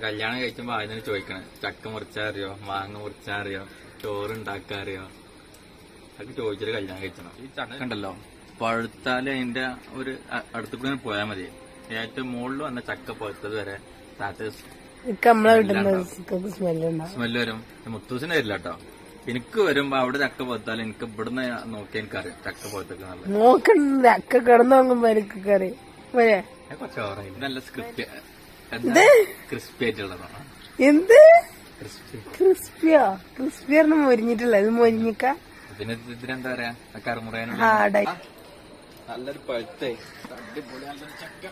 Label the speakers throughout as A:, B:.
A: കല്യാണം കഴിക്കുമ്പോ ആദ്യം ചോദിക്കണേ. ചക്ക മുറിച്ചാ അറിയോ? മാങ്ങ മുറിച്ചാ അറിയോ? ചോറ് ഉണ്ടാക്കാൻ അറിയോ? അതൊക്കെ ചോദിച്ചിട്ട് കല്യാണം കഴിച്ചണം. ഈ ചക്ക ഉണ്ടല്ലോ പഴുത്താൽ അതിന്റെ ഒരു അടുത്ത് കൂടെ പോയാൽ മതി. ഏറ്റവും മുകളിൽ വന്ന ചക്ക പഴുത്തത് വരെ
B: സ്മെല്ല് ഉണ്ടാവും.
A: വരും. മുത്തൂസിന് വരില്ല കേട്ടോ എനിക്ക് വരുമ്പോ അവിടെ ചക്ക പഴുത്താൽ എനിക്ക് ഇവിടുന്ന് നോക്കി എനിക്കറിയാം ചക്ക പഴുത്തൊക്കെ നല്ല
B: നോക്കണ്ട. കിടന്നു നോക്കുമ്പോ.
A: നല്ല സ്ക്രിപ്റ്റ് ക്രിസ്പി ആയിട്ടുള്ളതാണ്
B: എന്ത്?
A: ക്രിസ്പി.
B: ക്രിസ്പിയോ? ക്രിസ്പി പറഞ്ഞ മൊരിഞ്ഞിട്ടില്ല. ഇത് മൊരിഞ്ഞിക്ക.
A: പിന്നെ ഇത് ഇതിനെന്താ പറയാ?
B: ഹാർഡായി
A: നല്ലൊരു പഴുത്തേ. അടിപൊളി നല്ലൊരു ചക്ക.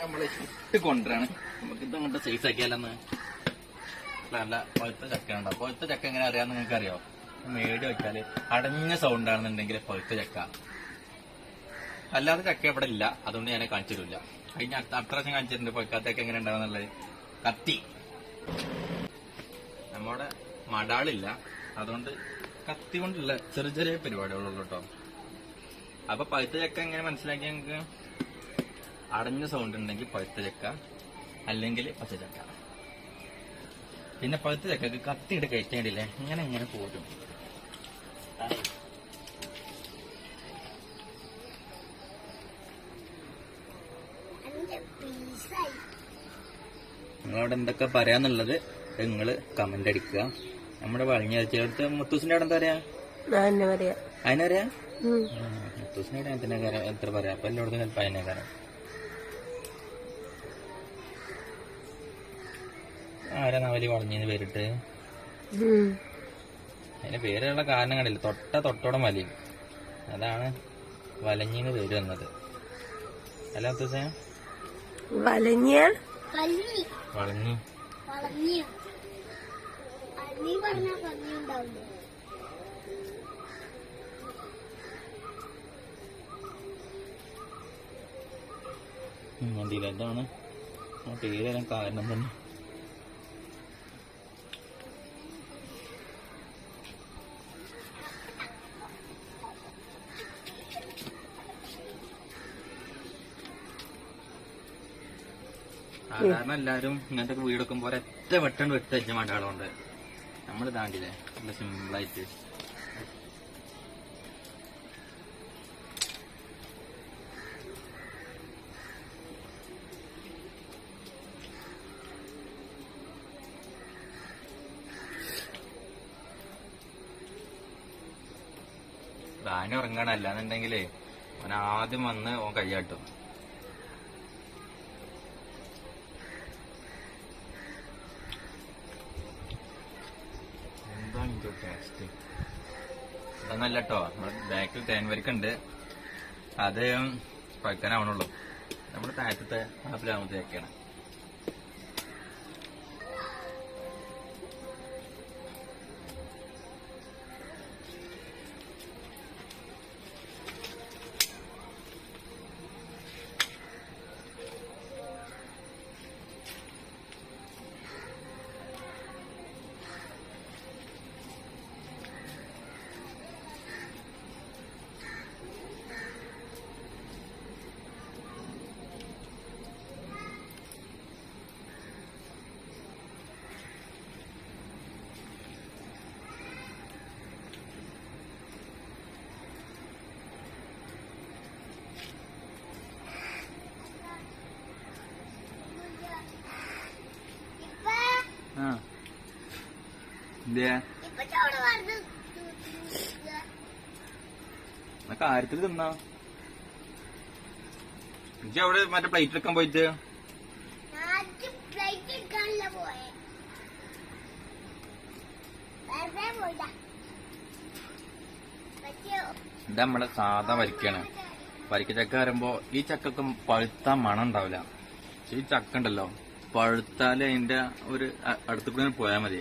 A: നമ്മൾ ഇട്ട് കൊണ്ടുവരാണ്. നമുക്ക് ഇത് അങ്ങോട്ട് സൈസ് ആക്കിയാലെന്ന് നല്ല പഴുത്ത ചക്ക ഉണ്ടോ പഴുത്ത ചക്ക എങ്ങനെ അറിയാന്ന് നിങ്ങൾക്ക് അറിയോ മേടി വെച്ചാൽ അടഞ്ഞ സൗണ്ട് ആണെന്നുണ്ടെങ്കിൽ പഴുത്ത ചക്ക. അല്ലാതെ ചക്ക ഇവിടെ ഇല്ല. അതുകൊണ്ട് ഞാൻ കാണിച്ചു തരില്ല കഴിഞ്ഞ പ്രാവശ്യം കാണിച്ചിട്ടുണ്ട്. പഴുക്കാത്തൊക്കെ എങ്ങനെ ഉണ്ടാവുന്നുള്ളത് കത്തി. നമ്മുടെ മടാളില്ല. അതുകൊണ്ട് കത്തി കൊണ്ടുള്ള ചെറിയ ചെറിയ പരിപാടികളുള്ളൂ കേട്ടോ അപ്പൊ പഴുത്ത ചക്ക എങ്ങനെ മനസ്സിലാക്കി ഞങ്ങൾക്ക് അടഞ്ഞ സൗണ്ട് ഉണ്ടെങ്കിൽ പഴുത്ത ചക്ക അല്ലെങ്കിൽ പച്ചച്ചക്ക പിന്നെ പഴുത്ത ചക്കക്ക് കത്തിയിട്ട് കയറ്റേണ്ടില്ലേ ഇങ്ങനെ ഇങ്ങനെ പോരും. നിങ്ങളവിടെ എന്തൊക്കെ പറയാന്നുള്ളത് നിങ്ങൾ കമന്റ് അടിക്കുക. നമ്മുടെ വളഞ്ഞ ചേർത്ത് മുത്തൂസിന്റെ അവിടെ എന്താ പറയാ? അതിനറിയാ. മുത്തൂസിന്റെ അവിടെ എന്തിനാ കാര്യം എത്ര പറയാ? അപ്പൊ എല്ലായിടത്തും ചിലപ്പോ അതിനെ കാര്യം ആരാ നവലി വളഞ്ഞെന്ന് പേരിട്ട്. അതിന് പേരുള്ള കാരണം കണ്ടില്ല? തൊട്ട തൊട്ടോടം വലിയും. അതാണ് വലഞ്ഞിന്ന് പേര് വന്നത്. അല്ല മുത്തൂസേ?
B: വലഞ്ഞ
A: വളഞ്ഞു മതിയില്ല എന്താണ്? ആ പേരെല്ലാം കാരണം തന്നെ. സാധാരണ എല്ലാരും ഇങ്ങനത്തെ വീടൊക്കെ വീട് വെക്കുമ്പോ ഒരൊറ്റ വെട്ടം വെട്ട് വെച്ച മടാളുണ്ട് നമ്മൾ താണ്ടില്ലേ നല്ല സിമ്പിളായിട്ട് റാണി ഉറങ്ങണം. അവൻ ആദ്യം വന്ന് ഓൻ കയ്യാട്ടും അതൊന്നല്ല കേട്ടോ ബാക്കിൽ തേൻവരിക്കുണ്ട്. അത് പഴുക്കാനാവണുള്ളൂ. നമ്മുടെ താഴത്തെ ആപ്പിലാവുമ്പോഴത്തേക്കാണ്
C: പറഞ്ഞു
A: കാര്യത്തിൽ തിന്നാ. എനിക്ക് അവിടെ മറ്റേ പ്ലേറ്റ് എടുക്കാൻ പോയിട്ട്? ഇത് നമ്മളെ സാധാ വരിക്കാണ്. വരിക്ക ചക്ക വരുമ്പോ ഈ ചക്കക്കും പഴുത്ത മണം ഉണ്ടാവില്ല. ഈ ചക്ക ഉണ്ടല്ലോ പഴുത്താൽ അതിന്റെ ഒരു അടുത്ത് കൂടെ പോയാൽ മതി.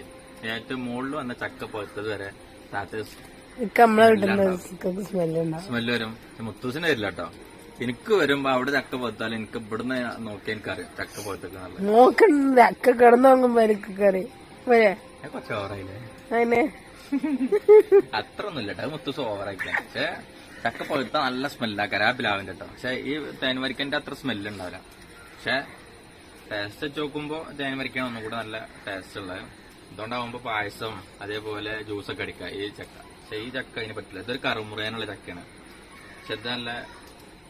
A: ഏറ്റവും മുകളിൽ വന്ന ചക്ക പഴുത്തത് വരെ താത്ത
B: സ്മെല്ല്
A: വരും. മുത്തൂസിന് വരില്ല കേട്ടോ. എനിക്ക് വരുമ്പോ അവിടെ ചക്ക പഴുത്താൽ എനിക്ക് ഇവിടുന്ന് നോക്കി എനിക്കറിയാം ചക്ക പഴുത്തൊക്കെ
B: നോക്കണ്ട ചക്ക കിടന്നു നോക്കുമ്പോ എനിക്ക് വരെ.
A: കുറച്ച് ഓവറായില്ലേ?
B: അതിനെ
A: അത്ര ഒന്നുമില്ല കേട്ടോ മുത്തൂസ് ഓവറായിക്കാൻ പക്ഷെ ചക്ക പഴുത്ത നല്ല സ്മെല്ലാ കരാപ്പിലാവും കേട്ടോ. പക്ഷെ ഈ തേൻവരിക്കന്റെ അത്ര സ്മെല്ല് ഉണ്ടാവില്ല. പക്ഷെ ടേസ്റ്റ് വെച്ച് നോക്കുമ്പോ തേൻവരിക്കാൻ ഒന്നും കൂടെ നല്ല ടേസ്റ്റ് ഉള്ളത്. ഇതുകൊണ്ടാവുമ്പോ പായസം അതേപോലെ ജ്യൂസൊക്കെ അടിക്ക ഈ ചക്ക. പക്ഷെ ഈ ചക്ക അതിന് പറ്റില്ല. ഇതൊരു കറുമുറയാനുള്ള ചക്കയാണ്. പക്ഷെ ഇത് നല്ല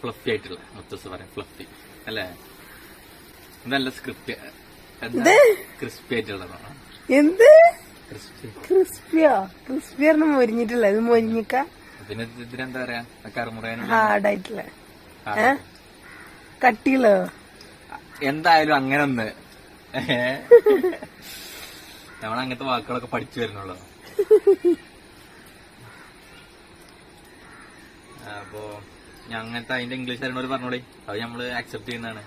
A: ഫ്ലഫി ആയിട്ടുള്ള മുത്തസ് പറയാം ഫ്ലഫി അല്ലേ? ഇത് നല്ല സ്ക്രിപ്റ്റ് ക്രിസ്പി ആയിട്ടുള്ളതാണ്.
B: എന്ത്?
A: ക്രിസ്പി
B: ക്രിസ്പിയോ ക്രിസ്പി പറഞ്ഞ മൊരിഞ്ഞിട്ടില്ല ഇത് മൊരിഞ്ഞിക്ക?
A: പിന്നെ ഇത് ഇതിനെന്താ പറയാ? കറുമുറയാനുള്ള
B: ഹാർഡായിട്ടില്ല കട്ടിയിലോ
A: എന്തായാലും അങ്ങനെ ഒന്ന് നമ്മൾ അങ്ങനത്തെ വാക്കുകളൊക്കെ പഠിച്ചു വരുന്നുള്ളൂ. അപ്പോ അങ്ങനത്തെ അതിന്റെ ഇംഗ്ലീഷ് അറിയണവര് പറഞ്ഞോളി. അത് നമ്മൾ അക്സെപ്റ്റ് ചെയ്യുന്നതാണ്.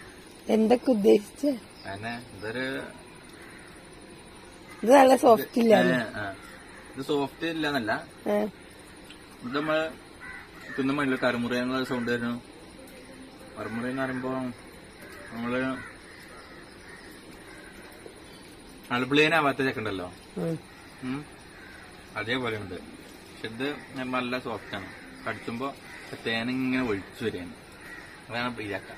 B: എന്തൊക്കെ ഉദ്ദേശിച്ച?
A: അതന്നെ ഇതൊരു
B: ഇത് നല്ല സോഫ്റ്റ് ഇല്ല
A: ഇത് സോഫ്റ്റ് ഇല്ല എന്നല്ല
B: ഏ,
A: ഇത് നമ്മൾ തിന്ന മണിൽ കറുമുറ എന്നുള്ള സൗണ്ട് വരുന്നു. കറുമുറ എന്ന് പറയുമ്പോ നമ്മൾ അൾബിളേനാവാത്ത ചക്കുണ്ടല്ലോ. അതേപോലെ ഉണ്ട് പക്ഷെ ഇത് നല്ല സോഫ്റ്റ് ആണ് കടിച്ചുമ്പോ തേനിങ്ങനെ ഒഴിച്ചു വരികയാണ്. അതാണ് ഈ ചക്ക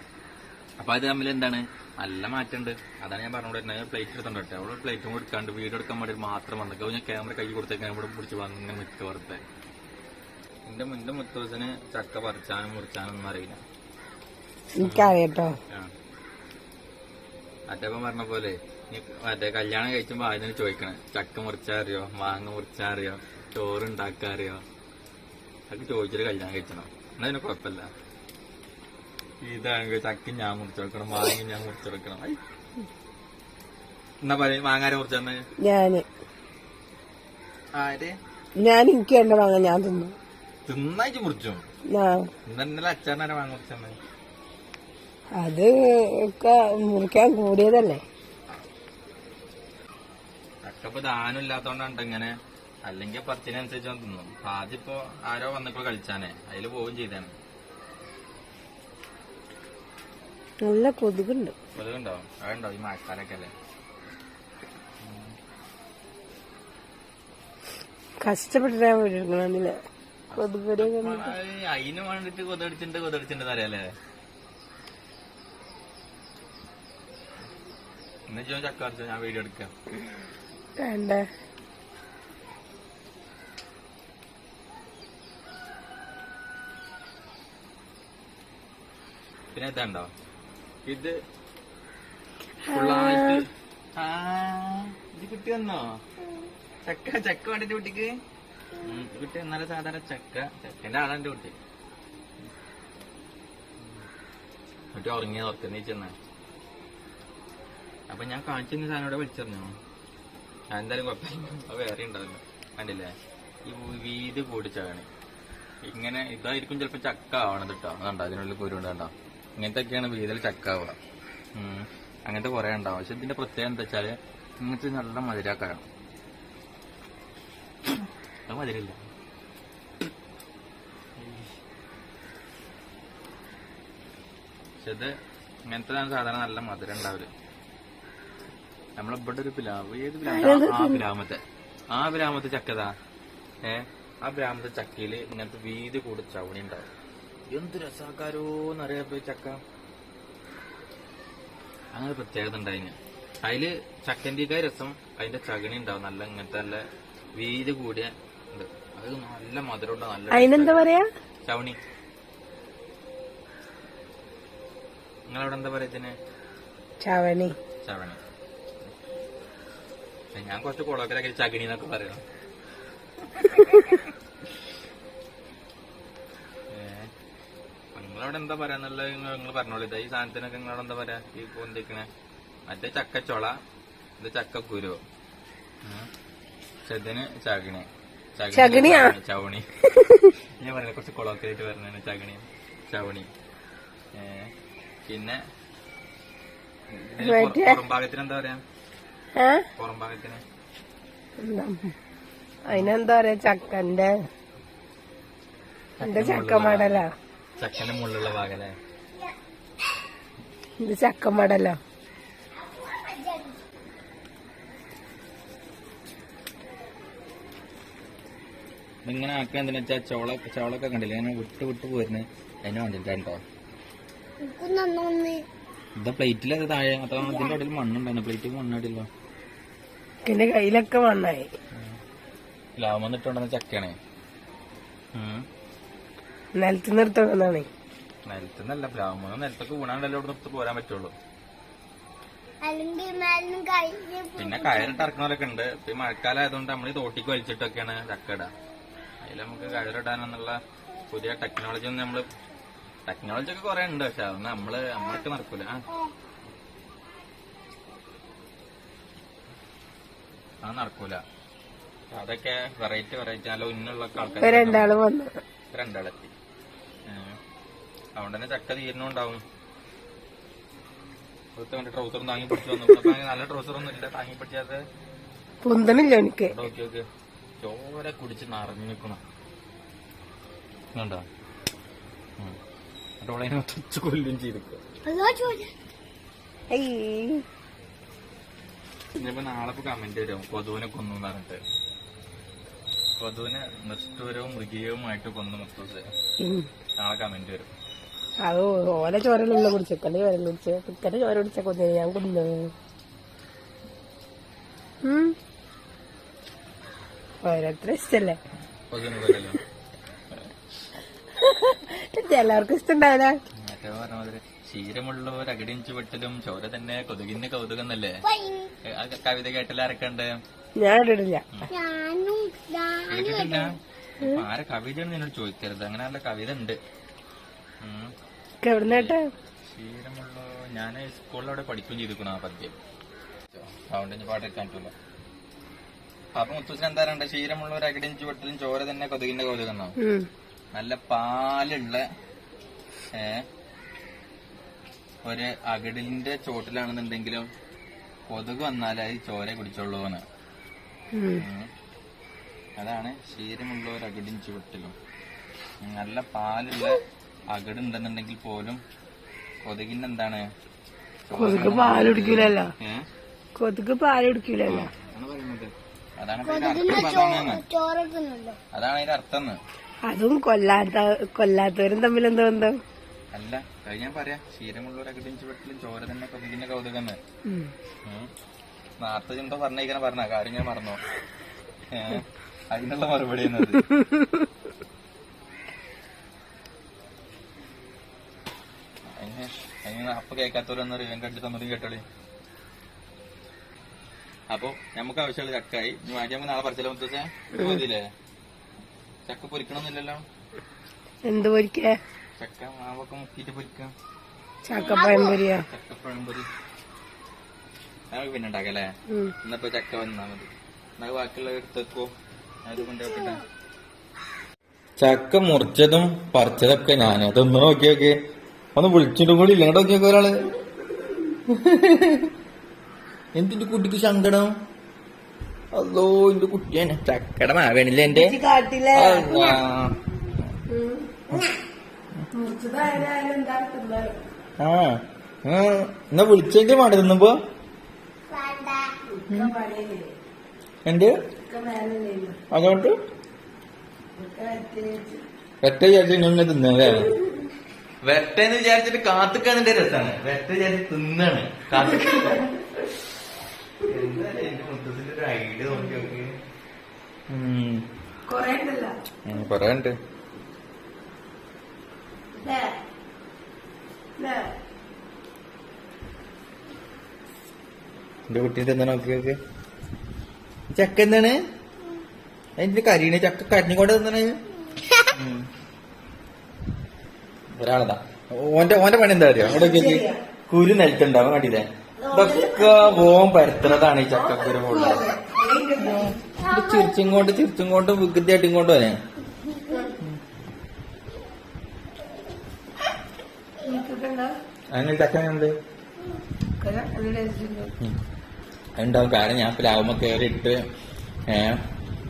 A: അപ്പൊ അത് തമ്മിൽ എന്താണ്? നല്ല മാറ്റമുണ്ട്. അതാണ് ഞാൻ പറഞ്ഞു പറഞ്ഞുകൊണ്ടിരുന്നത് പ്ലേറ്റ് എടുത്തോണ്ട് അവിടെ പ്ലേറ്റും കൊടുക്കാണ്ട് വീഡിയോ എടുക്കാൻ വേണ്ടി മാത്രം വന്നിട്ട് ഞാൻ ക്യാമറ കൈ കൊടുത്തേക്കാൻ ഇവിടെ പിടിച്ച് വന്ന് മിക്ക വെറുതെ എന്റെ മുന്റെ മുത്തൂസിന് ചക്ക പറിച്ചാനും മുറിച്ചാനും ഒന്നും അറിയില്ല.
B: എനിക്കറിയട്ടോ.
A: മറ്റേപ്പം പറഞ്ഞ പോലെ മറ്റേ കല്യാണം കഴിച്ചുമ്പോ ആദ്യം ചോദിക്കണേ. ചക്ക മുറിച്ചാ അറിയോ? മാങ്ങ മുറിച്ചാ അറിയോ? ചോറ് ഉണ്ടാക്കാൻ അറിയോ? അതൊക്കെ ചോദിച്ചിട്ട് കല്യാണം കഴിച്ചണം. എന്നാ അതിന് കുഴപ്പമില്ല. ഇതാണെങ്കിൽ ചക്ക ഞാൻ മുറിച്ചു വെക്കണം മാങ്ങ ഞാൻ മുറിച്ചു വെക്കണം ഐ. എന്നാ പറയ മാങ്ങാരെ മുറിച്ചെന്ന്
B: ഞാൻ.
A: ആര്?
B: ഞാൻ എനിക്ക് വേണ്ട മാങ്ങ ഞാൻ തിന്നു.
A: തിന്നായിട്ട് മുറിച്ചു? ഇന്നലെ അച്ചാറിനെ മാങ്ങ മുറിച്ചെന്ന്
B: അത് ഒക്കെ മുറിക്കാൻ കൂടിയതല്ലേ?
A: ചക്കപ്പ് ദാനം ഇല്ലാത്തോണ്ടാണ് ഇങ്ങനെ. അല്ലെങ്കിൽ പത്തിനനുസരിച്ച് തിന്നും. ആദ്യം ഇപ്പൊ ആരോ വന്നപ്പോ കളിച്ചാനെ. അതിൽ പോവുകയും ചെയ്താണ്
B: നല്ല കൊതുകുണ്ട്.
A: കൊതുകുണ്ടോ? അതുണ്ടോ ഈ മഴക്കാലൊക്കെ അല്ലേ?
B: കഷ്ടപ്പെട്ടിട്ടാ വീട്ടിൽ കൊതുകുരെ
A: ആ, അതിന് വേണ്ടിട്ട് കൊതടിച്ചിണ്ട് കൊതടിച്ചിണ്ട് അറിയാലേ. ഇന്ന് ജോ ചക്ക പറിച്ചോ, ഞാൻ വീഡിയോ എടുക്കാം.
B: വേണ്ട?
A: പിന്നെ ഇതുണ്ടോ ഇത് ഇത് കുട്ടി വന്നോ? ചക്ക ചക്ക വേണ്ടിട്ട് കുട്ടിക്ക്. കുട്ടി എന്നാലും സാധാരണ ചക്ക. ചക്കന്റെ ആളാണ് എന്റെ കുട്ടി. കുട്ടി ഉറങ്ങിയ ഉറക്കുന്ന ചെന്ന അപ്പൊ ഞാൻ കാണിച്ചു സാധനം ഇവിടെ വിളിച്ചറിഞ്ഞോ? ഞാൻ എന്തായാലും കുഴപ്പമില്ല. അത് വേറെ ഉണ്ടാവില്ല കണ്ടില്ലേ? ഈ വീതി കൂടിച്ചാണ് ഇങ്ങനെ ഇതായിരിക്കും ചിലപ്പോ ചക്ക ആവണത് കേട്ടോ അതുണ്ടോ അതിനുള്ളിൽ കുരുണ്ട് കണ്ടോ? ഇങ്ങനത്തെയൊക്കെയാണ് വീതിൽ ചക്ക ആവുക. അങ്ങനത്തെ കുറെ ഉണ്ടാവും. പക്ഷെ ഇതിന്റെ പ്രത്യേകത എന്താ വെച്ചാൽ ഇങ്ങനത്തെ നല്ല മധുരാക്കാണ് അത് മധുരില്ല പക്ഷെ ഇത് ഇങ്ങനത്തെ സാധാരണ നല്ല മധുരം ഉണ്ടാവില്ല നമ്മളിവിടെ ഒരു പിലാവ്. ഏത് പിലാവ്? ആ പിലാമത്തെ ആ പിലാമത്തെ ചക്കതാ ഏ ആ പിലാമത്തെ ചക്കയിൽ ഇങ്ങനത്തെ വീതി കൂടി ചവണി ഉണ്ടാവും. എന്ത് രസാക്കാരോന്നറിയാപ്പോ ചക്ക. അങ്ങനെ പ്രത്യേകത ഉണ്ടായിന്. അതിൽ ചക്കന്റെ രസം അതിന്റെ ചകണി ഉണ്ടാവും. നല്ല ഇങ്ങനത്തെ നല്ല വീതി കൂടിയ ഉണ്ട് അത് നല്ല മധുരമുണ്ട് നല്ല
B: അതിനെന്താ പറയാ?
A: ചവണി. നിങ്ങളവിടെ എന്താ പറയാ
B: ചവണി.
A: ചവണി. ഞാൻ കുറച്ച് കുളക്കരൊക്കെ ചകിണി എന്നൊക്കെ പറയണം. നിങ്ങളവിടെ എന്താ പറയാന്നുള്ളത്? നിങ്ങൾ പറഞ്ഞോളൂ. ഇത് ഈ സാധനത്തിനൊക്കെ നിങ്ങളവിടെ എന്താ പറയാ? ഈ പൊന്തിക്കണേ. മറ്റേ ചക്കച്ചോള ഇത് ചക്കക്കുരു. ചെതിന് ചകിണി. ചകിണി
B: ചകിണിയാ?
A: ചവണി. ഞാൻ പറയാം കുറച്ച് കുളക്കരായിട്ട് പറഞ്ഞാണ് ചകിണി ചവണി. പിന്നെ ഭാഗത്തിന് എന്താ പറയാ?
B: ഏ? അതിനെന്താ പറയാ ചക്കന്റെ എന്റെ ചക്ക മടലോ.
A: ചക്കന്റെ മുള്ളുള്ള ഭാഗല്ലേ?
B: ഇത് ചക്ക മടലോ.
A: ഇങ്ങനെ ആക്കുക എന്തിനാ വെച്ചാ ചോള ചോളൊക്കെ കണ്ടില്ലേ? അങ്ങനെ വിട്ട് വിട്ട് പോരുന്നു. അതിനെ
C: കണ്ടിട്ടോ
A: ഇതാ പ്ലേറ്റിലത് താഴെ അതാ ഇതിന്റെ ഇടയിൽ മണ്ണുണ്ടായിരുന്നു. പ്ലേറ്റിൽ മണ്ണിടില്ല
B: എന്റെ കയ്യിലൊക്കെ മണ്ണായി
A: ലാഭം വന്നിട്ടുണ്ടെന്ന് ചക്കയാണേ.
B: നിലത്ത് നിർത്തണമെന്നാണ്
A: നിലത്തുനിന്നല്ല ബ്രാഹ്മണ നിലത്തൊക്കെ വീണാണ്ടല്ലോ ഇവിടെ നിർത്തി പോരാൻ പറ്റുള്ളൂ.
C: അല്ലെങ്കിൽ മേലും കഴിഞ്ഞ്
A: പിന്നെ കയറിട്ട് ഇറക്കുന്നവരൊക്കെ ഉണ്ട്. ഇപ്പൊ ഈ മഴക്കാലം ആയതുകൊണ്ട് നമ്മൾ ഈ തോട്ടിക്ക് വലിച്ചിട്ടൊക്കെയാണ് ചക്ക ഇടുക അതിൽ നമുക്ക് കയറിടാനെന്നുള്ള പുതിയ ടെക്നോളജി ഒന്നും നമ്മൾ ടെക്നോളജി ഒക്കെ കുറെ ഉണ്ട്. പക്ഷെ അതൊന്നും നമ്മൾ നമ്മളൊക്കെ നടക്കൂല. അത് നടക്കൂല. അതൊക്കെ വെറൈറ്റി വെറൈറ്റി നല്ല ഉന്നുള്ള
B: ഇപ്പൊ
A: ആൾക്കാർ
B: രണ്ടാൾ വന്നു.
A: രണ്ടാളെത്തി. അതുകൊണ്ട് തന്നെ ചക്ക കണ്ട് ട്രൗസറും താങ്ങി പിടിച്ചു വന്നു. നല്ല ട്രൗസർ ഒന്നും ഇല്ല. താങ്ങി പിടിച്ചാതെ
B: പൊന്തണില്ല എനിക്ക്.
A: നോക്കി നോക്ക്. ചോര കുടിച്ച് നിറഞ്ഞു നിൽക്കണം. കണ്ടോ? കൊല്ലും ചെയ്തിരിക്കുക
C: ചോദിച്ചു
B: ഏയ്.
A: ഇനിയിപ്പോ നാളെ ഇപ്പൊ കമന്റ് വരും. കൊതുവിനെ കൊന്നു പറഞ്ഞിട്ട്. കൊതുവിനെ നിഷ്ഠൂരവും മൃഗീയവുമായിട്ട് കൊന്നു മുത്തൂസ്. നാളെ കമന്റ് വരും.
B: അത് ഓല ചോരലുള്ള കുടിച്ചക്കന്റെ ചോര കുടിച്ച്. ഇക്കന്റെ ചോര കുടിച്ച കൊന്നു ഞാൻ കൊന്നു. ഓരോരുത്തരും ഇഷ്ടല്ലേ? എല്ലാവർക്കും ഇഷ്ടണ്ടാവില്ല
A: ക്ഷീരമുള്ളവർ അകടിഞ്ചു വെട്ടലും ചോര തന്നെ കൊതുകിന്റെ കൗതുകം എന്നല്ലേ ആ കവിത കേട്ടില്ല ആരൊക്കെയുണ്ട്?
B: ഞാൻ ഇടില്ല
A: കേട്ടിട്ടില്ല? ആരെ കവിതയാണ് നിന്നോട് ചോദിക്കരുത്. നല്ല കവിത ഉണ്ട്. ഉം.
B: എവിടുന്നേട്ടാ
A: ക്ഷീരമുള്ള ഞാൻ സ്കൂളിലവിടെ പഠിക്കുകയും ചെയ്തിരിക്കണം ആ പദ്യം. അതുകൊണ്ട് ഇനി പാട്ടെടുക്കാൻ പറ്റൂല. അപ്പൊ മുത്തൂസിന് എന്താ പറയണ്ടേ? ക്ഷീരമുള്ളവർ അകടിഞ്ചു വെട്ടലും ചോര തന്നെ കൊതുകിന്റെ കൗതുകം എന്നോ
B: ഉം.
A: നല്ല പാലുള്ള ഏ ഒരു അകടിലിന്റെ ചോട്ടിലാണെന്നുണ്ടെങ്കിലും കൊതുക് വന്നാലേ ഈ ചോര കുടിച്ചോളൂ എന്ന്. അതാണ് ക്ഷീരമുള്ള ഒരു അകടിൻ ചുവട്ടിലും. നല്ല പാലുള്ള അകടുണ്ടെന്നുണ്ടെങ്കിൽ പോലും കൊതുകിന്റെ എന്താണ്
B: കൊതുക്
A: പാലുടിക്കൂലല്ലോ?
B: കൊതുക് പാൽ കുടിക്കൂലല്ലോ.
A: ആണ് പറയുന്നത്. അതാണ് അതാണ് അതിന്റെ അർത്ഥം
B: അതും കൊല്ലാത്ത കൊല്ലാത്തവരും തമ്മിൽ എന്തോ ബന്ധം?
A: അല്ല അത് ഞാൻ പറയാ. ശീലമുള്ളവർ ഒരു അകടിൻ ചോര തന്നെ കൊതുകിന്റെ കൗതുകം
B: തന്നെ.
A: നാർത്ത ചിന്ത പറഞ്ഞേക്കണ പറഞ്ഞിരിക്കണ പറഞ്ഞ കാര്യം ഞാൻ പറഞ്ഞോ അതിനുള്ള മറുപടി എന്നത് അപ്പൊ കേൾക്കാത്തവരൊന്നും റിവൻ അടിച്ച് തന്നതും കേട്ടോളി. അപ്പൊ നമുക്ക് ആവശ്യമുള്ള ചക്കായി. മാറ്റി നമുക്ക് നാളെ പറിച്ചല്ലോ മുത്തച്ഛേ മതിയില്ലേ? ചക്ക പൊരിക്കണമെന്നില്ലല്ലോ
B: എന്ത് പൊരിക്ക?
A: ചക്ക മാവൊക്കെ മുക്കിട്ട് പൊരിക്കാം പിന്നെ ഉണ്ടാക്കല്ലേ. ഇന്നിപ്പോ ചക്ക വന്നാ മതി. എന്നാ ബാക്കിയുള്ള എടുത്തേക്കോ അത് കൊണ്ടുപോക്കട്ടെ ചക്ക മുറിച്ചതും പറിച്ചതൊക്കെ ഞാൻ അതൊന്ന് നോക്കി നോക്കി. ഒന്ന് വിളിച്ചിട്ടും കൂടി ഇല്ല നോക്കി നോക്കി ഒരാൾ. എന്തിന്റെ കുട്ടിക്ക് സങ്കടം? അല്ലോ എന്റെ കുട്ടിയാണ് ചക്കയുടെ മാവേണില്ല എന്റെ?
B: കാട്ടിലെ
A: അള്ളാ. ആ എന്നാ വിളിച്ചെങ്കിൽ വേണ്ട. തിന്നുമ്പോ എന്ത്? അതുകൊണ്ട്? വെറ്റ വിചാരിച്ചു നിങ്ങൾ തിന്നല്ലേ വെട്ടെന്ന് വിചാരിച്ചിട്ട് കാത്തുക്കാതിന്റെ രസാണ്. വെറ്റ വിചാരിച്ച് തിന്നാണ്. കാത്തുക്ക കൊറേ എന്റെ മൊത്തത്തിന്റെ ഒരു ഐഡിയ നോക്കി നോക്കി ഉം.
B: കൊറേ ഉണ്ടല്ലോ
A: ഉം, കൊറേ ഉണ്ട്
B: ല്ലേ? ല്ലേ?
A: എന്റെ കുട്ടീന്റെ എന്താ നോക്കി നോക്ക്. ചക്ക എന്താണ്? അതിന്റെ കരിയണ ചക്ക കരിഞ്ഞുകൊണ്ട് എന്താണ്. ഒരാളതാ. ഓന്റെ ഓന്റെ പണി എന്താ അറിയോ? അവിടെ കുരു നിലത്തുണ്ടാവും കണ്ടില്ലേ? ഇതൊക്കെ ഓം പരത്തുന്നതാണ് ഈ ചക്കക്കുരു കൂടുതൽ ചിരിച്ചും കൊണ്ട് ചിരിച്ചും കൊണ്ട് വികൃതിയായിട്ടും കൊണ്ട് വരെ.
B: എനിക്കിട്ടുണ്ടോ? അക്കനുണ്ട്
A: ഉണ്ടാവും കാരണം ഞാൻ പ്ലാവുമ്പോ കയറി ഇട്ട് ഏ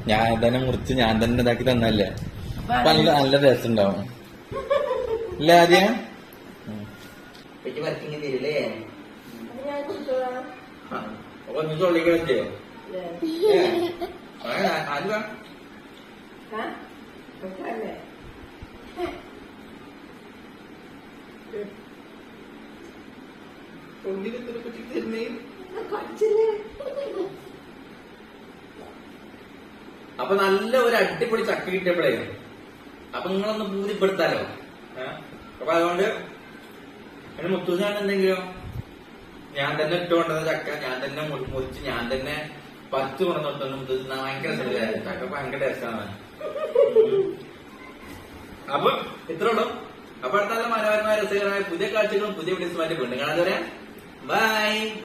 A: ഞാൻ തന്നെ മുറിച്ച് ഞാൻ തന്നെ ഇതാക്കി തന്നല്ലേ അപ്പൊ നല്ല നല്ല രസം ഉണ്ടാവും. ഇല്ല ആദ്യം തരില്ലേ അപ്പൊ നീ ചൊള്ളിക്കാൻ പറ്റിയോ ആദ്യം
B: ആ? കൊച്ചല്ലേ?
A: അപ്പൊ നല്ല ഒരു അടിപൊളി ചക്ക കിട്ടിയപ്പോഴേ. അപ്പൊ നിങ്ങളൊന്ന് പൂതിപ്പെടുത്താലോ? അപ്പൊ അതുകൊണ്ട് എന്റെ മുത്തൂസാണ് എന്തെങ്കിലും? ഞാൻ തന്നെ ഇട്ടുകൊണ്ടുവന്ന ചക്ക ഞാൻ തന്നെ മുറി- മുറിച്ച് ഞാൻ തന്നെ പത്ത് കൊണ്ടുവന്നു മുത്തൂസ് ഭയങ്കര ശ്രദ്ധയായിരുന്നു ചക്ക ഭയങ്കര ടേസ്റ്റാണ്. അപ്പൊ ഇത്രയുള്ളൂ അപ്പൊ മനോഹരമായ രസകരമായ പുതിയ കാഴ്ചകളും പുതിയ വീഡിയോസുമായിട്ട് വീണ്ടും കാണാതെ Bye.